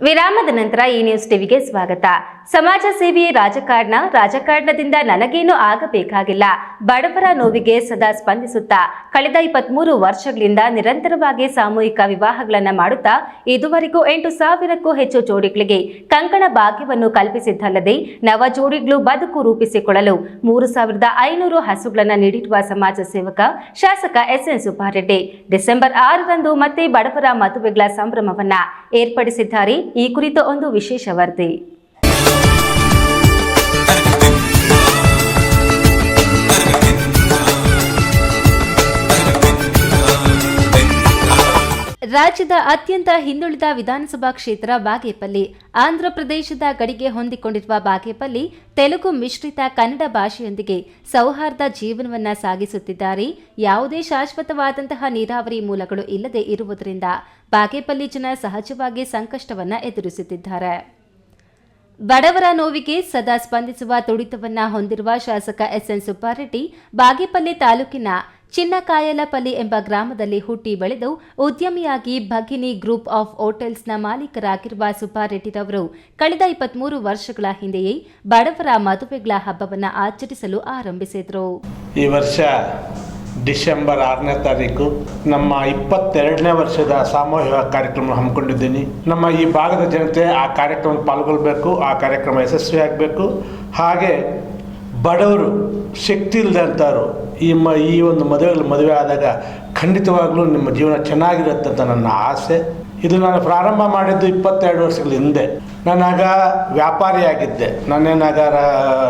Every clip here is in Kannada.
ವಿರಾಮದ ನಂತರ ಈ ನ್ಯೂಸ್ ಟಿವಿಗೆ ಸ್ವಾಗತ. ಸಮಾಜ ಸೇವೆ ರಾಜಕಾರಣ, ರಾಜಕಾರಣದಿಂದ ನನಗೇನು ಆಗಬೇಕಾಗಿಲ್ಲ. ಬಡವರ ನೋವಿಗೆ ಸದಾ ಸ್ಪಂದಿಸುತ್ತಾ, ಕಳೆದ ಇಪ್ಪತ್ಮೂರು ವರ್ಷಗಳಿಂದ ನಿರಂತರವಾಗಿ ಸಾಮೂಹಿಕ ವಿವಾಹಗಳನ್ನು ಮಾಡುತ್ತಾ, ಇದುವರೆಗೂ ಎಂಟು ಸಾವಿರಕ್ಕೂ ಹೆಚ್ಚು ಜೋಡಿಗಳಿಗೆ ಕಂಕಣ ಭಾಗ್ಯವನ್ನು ಕಲ್ಪಿಸಿದ್ದಲ್ಲದೆ, ನವ ಜೋಡಿಗಳು ಬದುಕು ರೂಪಿಸಿಕೊಳ್ಳಲು ಮೂರು ಸಾವಿರದ ಐನೂರು ಹಸುಗಳನ್ನು ನೀಡಿರುವ ಸಮಾಜ ಸೇವಕ ಶಾಸಕ ಎಸ್ ಎನ್ ಸುಬ್ಬಾರೆಡ್ಡಿ, ಡಿಸೆಂಬರ್ ಆರರಂದು ಮತ್ತೆ ಬಡವರ ಮದುವೆಗಳ ಸಂಭ್ರಮವನ್ನ ಏರ್ಪಡಿಸಿದ್ದಾರೆ. ಈ ಕುರಿತ ಒಂದು ವಿಶೇಷ ವರದಿ ರಾಜ್ಯದ ಅತ್ಯಂತ ಹಿಂದುಳಿದ ವಿಧಾನಸಭಾ ಕ್ಷೇತ್ರ ಬಾಗೇಪಲ್ಲಿ. ಆಂಧ್ರಪ್ರದೇಶದ ಗಡಿಗೆ ಹೊಂದಿಕೊಂಡಿರುವ ಬಾಗೇಪಲ್ಲಿ ತೆಲುಗು ಮಿಶ್ರಿತ ಕನ್ನಡ ಭಾಷೆಯೊಂದಿಗೆ ಸೌಹಾರ್ದ ಜೀವನವನ್ನ ಸಾಗಿಸುತ್ತಿದ್ದಾರೆ. ಯಾವುದೇ ಶಾಶ್ವತವಾದಂತಹ ನೀರಾವರಿ ಮೂಲಗಳು ಇಲ್ಲದೆ ಇರುವುದರಿಂದ ಬಾಗೇಪಲ್ಲಿ ಜನ ಸಹಜವಾಗಿ ಸಂಕಷ್ಟವನ್ನ ಎದುರಿಸುತ್ತಿದ್ದಾರೆ. ಬಡವರ ನೋವಿಗೆ ಸದಾ ಸ್ಪಂದಿಸುವ ತುಡಿತವನ್ನ ಹೊಂದಿರುವ ಶಾಸಕ ಎಸ್ಎನ್ ಸುಬ್ಬಾರೆಡ್ಡಿ ಬಾಗೇಪಲ್ಲಿ ತಾಲೂಕಿನ ಚಿನ್ನಕಾಯಲಪಲ್ಲಿ ಎಂಬ ಗ್ರಾಮದಲ್ಲಿ ಹುಟ್ಟಿ ಬೆಳೆದು ಉದ್ಯಮಿಯಾಗಿ ಭಗಿನಿ ಗ್ರೂಪ್ ಆಫ್ ಹೋಟೆಲ್ಸ್ನ ಮಾಲೀಕರಾಗಿರುವ ಸುಬ್ಬಾರೆಡ್ಡಿರವರು ಕಳೆದ ಇಪ್ಪತ್ಮೂರು ವರ್ಷಗಳ ಹಿಂದೆಯೇ ಬಡವರ ಮದುವೆಗಳ ಹಬ್ಬವನ್ನು ಆಚರಿಸಲು ಆರಂಭಿಸಿದರು. ಈ ವರ್ಷ ಡಿಸೆಂಬರ್ ಆರನೇ ತಾರೀಕು ನಮ್ಮ ಇಪ್ಪತ್ತೆರಡನೇ ವರ್ಷದ ಸಾಮೂಹಿಕ ಕಾರ್ಯಕ್ರಮ ಹಮ್ಮಿಕೊಂಡಿದ್ದೀನಿ. ನಮ್ಮ ಈ ಭಾಗದ ಜನತೆ ಆ ಕಾರ್ಯಕ್ರಮ ಪಾಲ್ಗೊಳ್ಬೇಕು, ಆ ಕಾರ್ಯಕ್ರಮ ಯಶಸ್ವಿಯಾಗಬೇಕು. ಹಾಗೆ ಬಡವರು ಶಕ್ತಿ ಇಲ್ಲದಂಥವ್ರು ಈ ಮ, ಈ ಒಂದು ಮದುವೆಗಳು ಮದುವೆ ಆದಾಗ ಖಂಡಿತವಾಗ್ಲೂ ನಿಮ್ಮ ಜೀವನ ಚೆನ್ನಾಗಿರುತ್ತೆ ಅಂತ ನನ್ನ ಆಸೆ. ಇದು ನಾನು ಪ್ರಾರಂಭ ಮಾಡಿದ್ದು ಇಪ್ಪತ್ತೆರಡು ವರ್ಷಗಳ ಹಿಂದೆ. ನಾನಾಗ ವ್ಯಾಪಾರಿಯಾಗಿದ್ದೆ ನಾನೇನಾಗ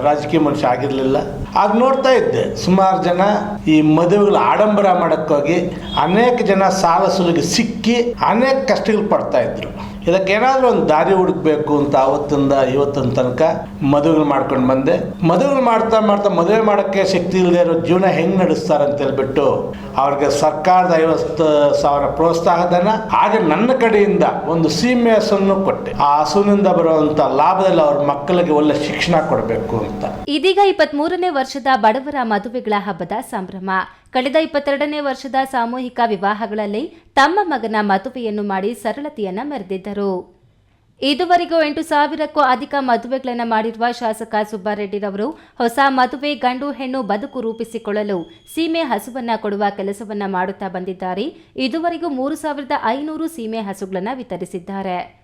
ರಾಜಕೀಯ ಮನುಷ್ಯ ಆಗಿರಲಿಲ್ಲ. ಆಗ ನೋಡ್ತಾ ಇದ್ದೆ, ಸುಮಾರು ಜನ ಈ ಮದುವೆಗಳ ಆಡಂಬರ ಮಾಡೋಕ್ಕೋಗಿ ಅನೇಕ ಜನ ಸಾಲ ಸುಲಿಗೆ ಸಿಕ್ಕಿ ಅನೇಕ ಕಷ್ಟಗಳು ಪಡ್ತಾ ಇದ್ರು. ಇದಕ್ಕೆ ಏನಾದರೂ ಒಂದು ದಾರಿ ಹುಡುಕ್ಬೇಕು ಅಂತ ಅವತ್ತಿಂದ ಇವತ್ತಿನ ತನಕ ಮದುವೆಗಳು ಮಾಡ್ಕೊಂಡು ಬಂದೆ. ಮದುವೆಗಳು ಮಾಡ್ತಾ ಮಾಡ್ತಾ ಮದುವೆ ಮಾಡೋಕ್ಕೆ ಶಕ್ತಿ ಇಲ್ಲದೆ ಇರೋ ಜೀವನ ಹೆಂಗೆ ನಡೆಸ್ತಾರೆ ಅಂತ ಹೇಳ್ಬಿಟ್ಟು ಅವ್ರಿಗೆ ಸರ್ಕಾರದ ಐವತ್ತು ಸಾವಿರ ಪ್ರೋತ್ಸಾಹಧನ, ಹಾಗೆ ನನ್ನ ಕಡೆಯಿಂದ ಒಂದು ಸೀಮೆ ಹಸುವನ್ನು ಕೊಟ್ಟೆ. ಆ ಹಸುನಿಂದ ಬರುವಂತ ಲಾಭದಲ್ಲಿ ಅವ್ರ ಮಕ್ಕಳಿಗೆ ಒಳ್ಳೆ ಶಿಕ್ಷಣ ಕೊಡಬೇಕು ಅಂತ. ಇದೀಗ ಇಪ್ಪತ್ಮೂರನೇ ವರ್ಷದ ಬಡವರ ಮದುವೆಗಳ ಹಬ್ಬದ ಸಂಭ್ರಮ. ಕಳೆದ ಇಪ್ಪತ್ತೆರಡನೇ ವರ್ಷದ ಸಾಮೂಹಿಕ ವಿವಾಹಗಳಲ್ಲಿ ತಮ್ಮ ಮಗನ ಮದುವೆಯನ್ನು ಮಾಡಿ ಸರಳತೆಯನ್ನು ಮೆರೆದಿದ್ದರು. ಇದುವರೆಗೂ ಎಂಟು ಸಾವಿರಕ್ಕೂ ಅಧಿಕ ಮದುವೆಗಳನ್ನು ಮಾಡಿರುವ ಶಾಸಕ ಸುಬ್ಬಾರೆಡ್ಡಿರವರು ಹೊಸ ಮದುವೆ ಗಂಡು ಹೆಣ್ಣು ಬದುಕು ರೂಪಿಸಿಕೊಳ್ಳಲು ಸೀಮೆ ಹಸುವನ್ನ ಕೊಡುವ ಕೆಲಸವನ್ನ ಮಾಡುತ್ತಾ ಬಂದಿದ್ದಾರೆ. ಇದುವರೆಗೂ ಮೂರು ಸಾವಿರದ ಐನೂರು ಸೀಮೆ ಹಸುಗಳನ್ನು ವಿತರಿಸಿದ್ದಾರೆ.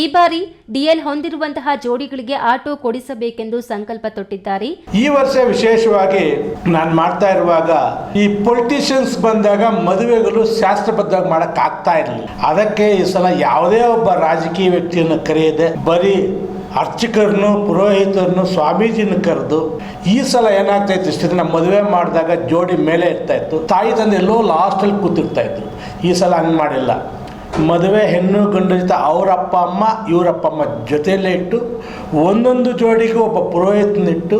ಈ ಬಾರಿ ಡಿಎಲ್ ಹೊಂದಿರುವಂತಹ ಜೋಡಿಗಳಿಗೆ ಆಟೋ ಕೊಡಿಸಬೇಕೆಂದು ಸಂಕಲ್ಪ ತೊಟ್ಟಿದ್ದಾರೆ. ಈ ವರ್ಷ ವಿಶೇಷವಾಗಿ ನಾನು ಮಾಡ್ತಾ ಇರುವಾಗ ಈ ಪೊಲಿಟಿಷಿಯನ್ಸ್ ಬಂದಾಗ ಮದುವೆಗಳು ಶಾಸ್ತ್ರಬದ್ಧವಾಗಿ ಮಾಡಕ್ ಆಗ್ತಾ ಇರಲಿಲ್ಲ. ಅದಕ್ಕೆ ಈ ಸಲ ಯಾವುದೇ ಒಬ್ಬ ರಾಜಕೀಯ ವ್ಯಕ್ತಿಯನ್ನು ಕರೆಯದೆ ಬರೀ ಅರ್ಚಕರನ್ನು, ಪುರೋಹಿತರನ್ನು ಸ್ವಾಮೀಜಿನ ಕರೆದು ಈ ಸಲ ಏನಾಗ್ತಾ ಇತ್ತು ಇಷ್ಟು ದಿನ ಮದುವೆ ಮಾಡಿದಾಗ ಜೋಡಿ ಮೇಲೆ ಇರ್ತಾ ಇತ್ತು. ತಾಯಿ ತಂದೆ ಎಲ್ಲೋ ಲಾಸ್ಟಲ್ಲಿ ಕೂತಿರ್ತಾ ಇದ್ರು. ಈ ಸಲ ಹಂಗೆ ಮಾಡಿಲ್ಲ. ಮದುವೆ ಹೆಣ್ಣು ಗಂಡು ಜೊತೆ ಅವರಪ್ಪ ಅಮ್ಮ, ಇವರಪ್ಪ ಅಮ್ಮ ಜೊತೆಯಲ್ಲೇ ಇಟ್ಟು, ಒಂದೊಂದು ಜೋಡಿಗೂ ಒಬ್ಬ ಪುರೋಹಿತನಿಟ್ಟು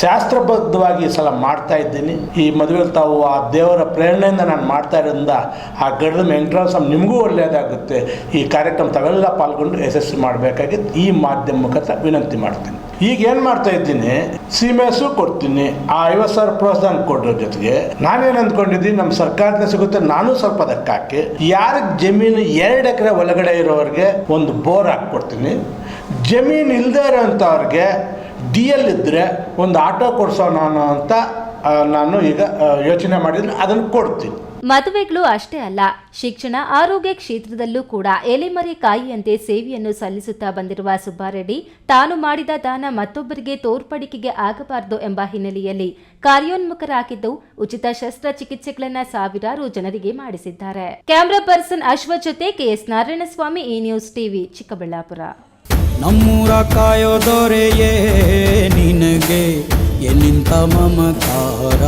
ಶಾಸ್ತ್ರಬದ್ಧವಾಗಿ ಈ ಸಲ ಮಾಡ್ತಾ ಇದ್ದೀನಿ. ಈ ಮದುವೆ ತಾವು ಆ ದೇವರ ಪ್ರೇರಣೆಯಿಂದ ನಾನು ಮಾಡ್ತಾ ಇರೋದ್ರಿಂದ ಆ ಗಡದ ವೆಂಕಟರಾಮ ಸ್ವಾಮಿ ನಿಮಗೂ ಒಳ್ಳೆಯದಾಗುತ್ತೆ. ಈ ಕಾರ್ಯಕ್ರಮ ತಾವೆಲ್ಲ ಪಾಲ್ಗೊಂಡು ಯಶಸ್ವಿ ಮಾಡಬೇಕಾಗಿ ಈ ಮಾಧ್ಯಮ ಮುಖಾಂತರ ವಿನಂತಿ ಮಾಡ್ತೀನಿ. ಈಗ ಏನು ಮಾಡ್ತಾ ಇದ್ದೀನಿ? ಸೀಮೆಸು ಕೊಡ್ತೀನಿ. ಆ ಐವತ್ತು ಸಾವಿರ ಪ್ರೋತ್ಸಾಹ ಕೊಡೋ ಜೊತೆಗೆ. ನಾನೇನು ಅಂದ್ಕೊಂಡಿದ್ದೀನಿ? ನಮ್ಮ ಸರ್ಕಾರದಿಂದ ಸಿಗುತ್ತೆ. ನಾನು ಸ್ವಲ್ಪ ಅದಕ್ಕೆ ಹಾಕಿ. ಯಾರಿಗೆ ಜಮೀನು ಎರಡು ಎಕರೆ ಒಳಗಡೆ ಇರೋರಿಗೆ ಒಂದು ಬೋರ್ ಹಾಕ್ಕೊಡ್ತೀನಿ. ಜಮೀನು ಇಲ್ಲದೆ ಇರೋಂಥವ್ರಿಗೆ ಡಿ ಎಲ್ ಇದ್ದರೆ ಒಂದು ಆಟೋ ಕೊಡ್ಸೋ ನಾನು ಅಂತ ನಾನು ಈಗ ಯೋಚನೆ ಮಾಡಿದ್ರೆ ಅದನ್ನು ಕೊಡ್ತೀನಿ. ಮದುವೆಗಳು ಅಷ್ಟೇ ಅಲ್ಲ, ಶಿಕ್ಷಣ ಆರೋಗ್ಯ ಕ್ಷೇತ್ರದಲ್ಲೂ ಕೂಡ ಎಲೆಮರೆ ಕಾಯಿಯಂತೆ ಸೇವೆಯನ್ನು ಸಲ್ಲಿಸುತ್ತಾ ಬಂದಿರುವ ಸುಬ್ಬಾರೆಡ್ಡಿ, ತಾನು ಮಾಡಿದ ದಾನ ಮತ್ತೊಬ್ಬರಿಗೆ ತೋರ್ಪಡಿಕೆಗೆ ಆಗಬಾರದು ಎಂಬ ಹಿನ್ನೆಲೆಯಲ್ಲಿ ಕಾರ್ಯೋನ್ಮುಖರಾಗಿದ್ದು ಉಚಿತ ಶಸ್ತ್ರಚಿಕಿತ್ಸೆಗಳನ್ನು ಸಾವಿರಾರು ಜನರಿಗೆ ಮಾಡಿಸಿದ್ದಾರೆ. ಕ್ಯಾಮರಾ ಪರ್ಸನ್ ಅಶ್ವ ಜೊತೆ ಕೆಎಸ್ ನಾರಾಯಣಸ್ವಾಮಿ, ಈ ನ್ಯೂಸ್ ಟಿವಿ, ಚಿಕ್ಕಬಳ್ಳಾಪುರ. ನಮ್ಮೂರ ಕಾಯೋ ದೊರೆಯೇ ನಿನಗೆ, ಎಲ್ಲಿಂತ ಮಮಕಾರ